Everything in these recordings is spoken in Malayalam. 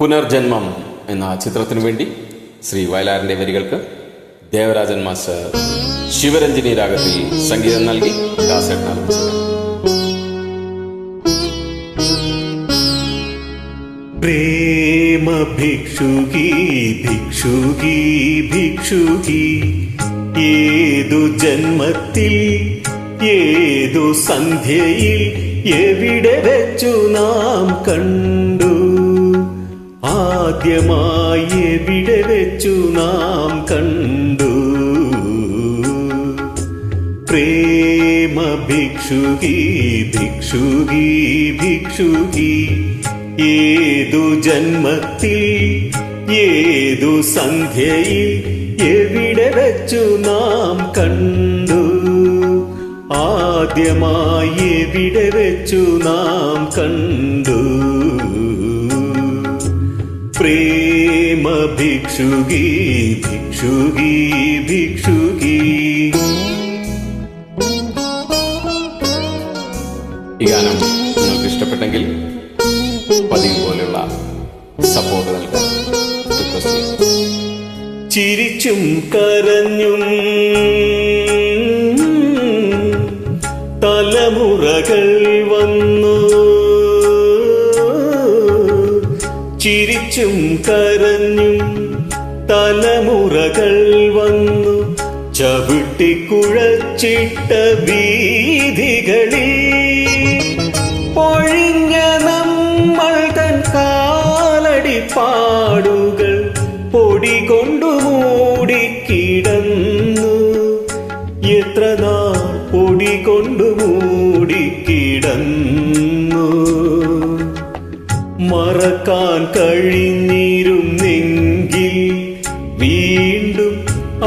പുനർജന്മം എന്ന ചിത്രത്തിനു വേണ്ടി ശ്രീ വയലാറിന്റെ വരികൾക്ക് ദേവരാജൻ മാസ്റ്റർ ശിവരഞ്ജിനി രാഗത്തിൽ സംഗീതം നൽകി ദാസേട്ടൻ പ്രേമ ഭിക്ഷുകി ഭിക്ഷുകി ഭിക്ഷുകി. ഏതു ജന്മത്തിൽ ഏതു സന്ധ്യയിൽ എവിടെ വെച്ചു നാം കണ്ടു? ആദ്യമായി എവിടെ വെച്ചു നാം കണ്ടു? പ്രേമ ഭിക്ഷുകി ഭിക്ഷുകി ഭിക്ഷുകി ഏതു ജന്മത്തിൽ ഏതു സന്ധ്യയിൽ എവിടെ വെച്ചു നാം കണ്ടു? ആദ്യമായി എവിടെ വെച്ചു നാം കണ്ടു? പ്രേമ ഭിക്ഷുകി ഭിക്ഷുകി ഭിക്ഷുകി ഈ ഗാനം നിങ്ങൾക്ക് ഇഷ്ടപ്പെട്ടെങ്കിൽ പതിവ് പോലെയുള്ള സപ്പോർട്ട് നൽകാൻ ചിരിച്ചും കരഞ്ഞും തലമുറകൾ വന്നു ചിരിച്ചും കരഞ്ഞും തലമുറകൾ വന്നു. ചവിട്ടിക്കുഴച്ചിട്ട വീതികളിൽ പൊഴിഞ്ഞ നമ്മൾ തൻ കാലടി പാടുകൾ പൊടി കൊണ്ടു മൂടിക്കിടന്നു എത്ര നാൾ പൊടി കൊണ്ടു മൂടിക്കിടന്നു മറക്കാൻ കഴിഞ്ഞിരുന്നെങ്കിൽ വീണ്ടും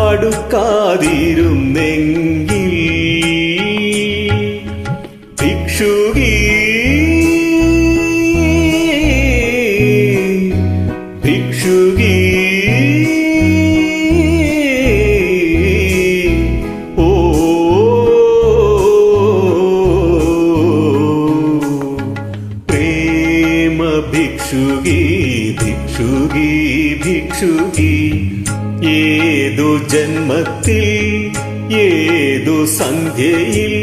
അടുക്കാതിരുന്നെങ്കിൽ ഭിക്ഷുകി പ്രേമ ഭിക്ഷുകി ഭിക്ഷുകി ഭിക്ഷുകി. ഏതു ജന്മത്തിൽ ഏതു സന്ധ്യയിൽ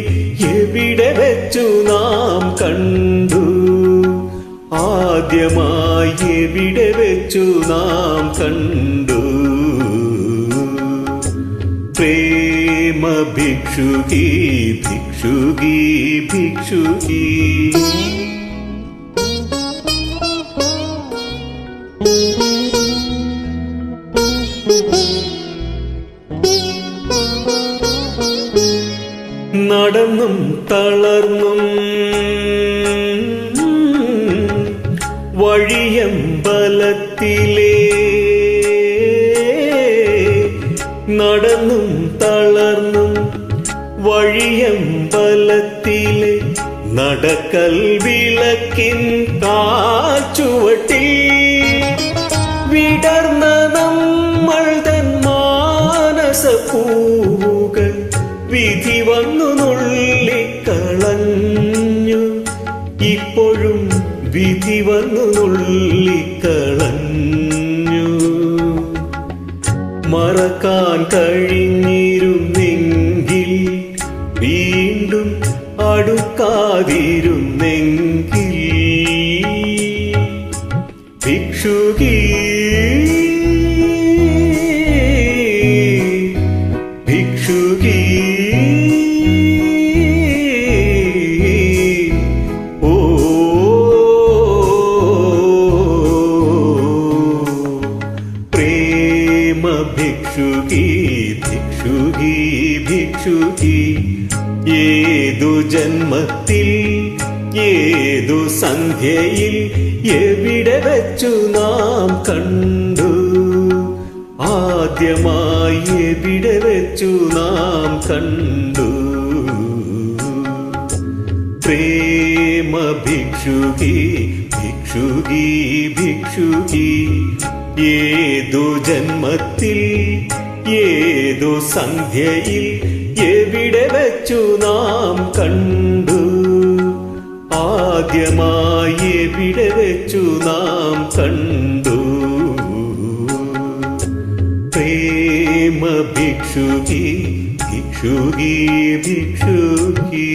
എവിടെ വെച്ചു നാം കണ്ടു? ആദ്യമായി എവിടെ വെച്ചു നാം കണ്ടു? പ്രേമ ഭിക്ഷുകി ഭിക്ഷുകി ഭിക്ഷുകി. നടന്നും തളർന്നും വഴിയമ്പലത്തിലേ നടന്നും തളർന്നും വഴിയമ്പലത്തിലെ നടക്കൽ വിളക്കിൻ കാച്ചുവട്ടി വിടർന്ന നമ്മൾ തൻ മാനസപൂവുകൾ വിധി വന്നു വിധി വന്നു നുള്ളിക്കളഞ്ഞു. മറക്കാൻ കഴിഞ്ഞിരുന്നെങ്കിൽ വീണ്ടും അടുക്കാതിരുന്നെങ്കിൽ ഭിക്ഷുകി ഭിക്ഷുകി ജന്മത്തിൽ ഏതു സന്ധ്യയിൽ എവിടെ വെച്ചു നാം കണ്ടു? ആദ്യമായി എവിടെ വെച്ചു നാം കണ്ടു? പ്രേമ ഭിക്ഷുകി ഭിക്ഷുകി ഭിക്ഷുകി ഏതു ജന്മത്തിൽ ഏതു സന്ധ്യയിൽ എവിടെ വെച്ചു നാം കണ്ടു ആദ്യമായി എവിടെ വെച്ചു നാം കണ്ടു പ്രേമ ഭിക്ഷുകി ഭിക്ഷുകി ഭിക്ഷുകി